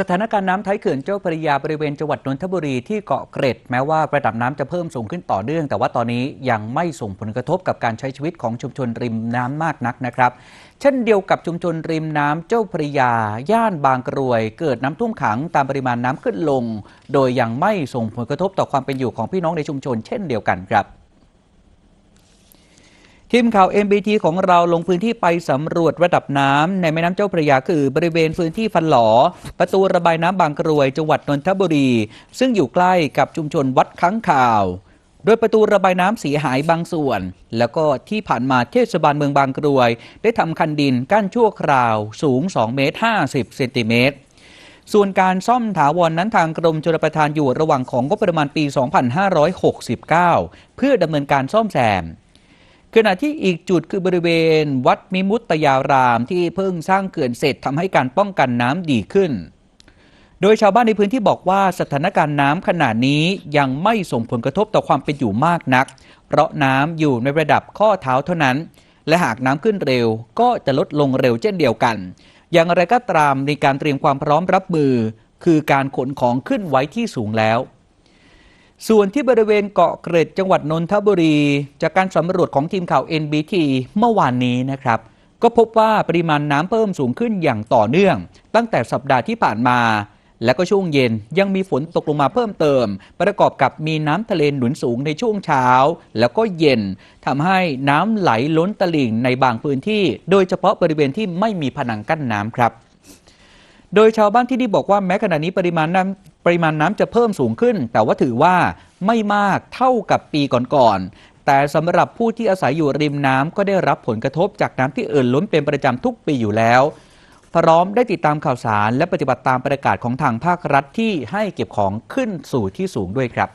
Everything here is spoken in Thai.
สถานการณ์น้ำท้ายเขื่อนเจ้าพระยาบริเวณจังหวัดนนทบุรีที่เกาะเกร็ดแม้ว่าระดับน้ำจะเพิ่มสูงขึ้นต่อเนื่อง แต่ว่าตอนนี้ยังไม่ส่งผลกระทบกับการใช้ชีวิตของชุมชนริมน้ำมากนักนะครับ เช่นเดียวกับชุมชนริมน้ำเจ้าพระยา ย่านบางกรวย เกิดน้ำท่วมขังตามปริมาณน้ำขึ้นลง โดยยังไม่ส่งผลกระทบต่อความเป็นอยู่ของพี่น้องในชุมชน เช่นเดียวกันครับ ทีมข่าว MBT ของเราลงพื้นที่ไปสำรวจระดับน้ำในแม่น้ำเจ้าพระยาคือบริเวณพื้นที่ฟันหลอ ประตูระบายน้ำบางกรวยจังหวัดนนทบุรี ซึ่งอยู่ใกล้กับชุมชนวัดค้างข่าว โดยประตูระบายน้ำเสียหายบางส่วน แล้วก็ที่ผ่านมาเทศบาลเมืองบางกรวย ได้ทำคันดินกั้นชั่วคราวสูง 2 เมตร 50 เซนติเมตรส่วนการซ่อมถาวรนนั้นทางกรมชลประทานอยู่ระหว่างของงบประมาณปี 2569 เพื่อดำเนินการซ่อมแซม ขณะที่อีกจุดคือบริเวณ วัดมิมุตตยารามที่เพิ่งสร้างเขื่อนเสร็จทำให้การป้องกันน้ำดีขึ้น โดยชาวบ้านในพื้นที่บอกว่าสถานการณ์น้ำขนาดนี้ยังไม่ส่งผลกระทบต่อความเป็นอยู่มากนัก เพราะน้ำอยู่ในระดับข้อเท้าเท่านั้น และหากน้ำขึ้นเร็วก็จะลดลงเร็วเช่นเดียวกัน อย่างไรก็ตามในการเตรียมความพร้อมรับมือ คือการขนของขึ้นไว้ที่สูงแล้ว ส่วนที่บริเวณเกาะเกร็ดจังหวัดนนทบุรี จากการสำรวจของทีมข่าว NBT เมื่อวานนี้นะครับ ก็พบว่าปริมาณน้ำเพิ่มสูงขึ้นอย่างต่อเนื่อง ตั้งแต่สัปดาห์ที่ผ่านมา และก็ช่วงเย็นยังมีฝนตกลงมาเพิ่มเติม ประกอบกับมีน้ำทะเลหนุนสูงในช่วงเช้า แล้วก็เย็นทำให้น้ำไหลล้นตลิ่งในบางพื้นที่ โดยเฉพาะบริเวณที่ไม่มีผนังกั้นน้ำครับ โดยชาวบ้านที่นี่บอกว่าแม้ขณะนี้ปริมาณน้ำปริมาณน้ำจะเพิ่มสูงขึ้น แต่ว่าถือว่าไม่มากเท่ากับปีก่อนๆแต่สำหรับผู้ที่อาศัยอยู่ริมน้ำก็ได้รับผลกระทบจากน้ำที่เอ่อล้นเป็นประจำทุกปีอยู่แล้ว พร้อมได้ติดตามข่าวสารและปฏิบัติตามประกาศของทางภาครัฐที่ให้เก็บของขึ้นสู่ที่สูงด้วยครับ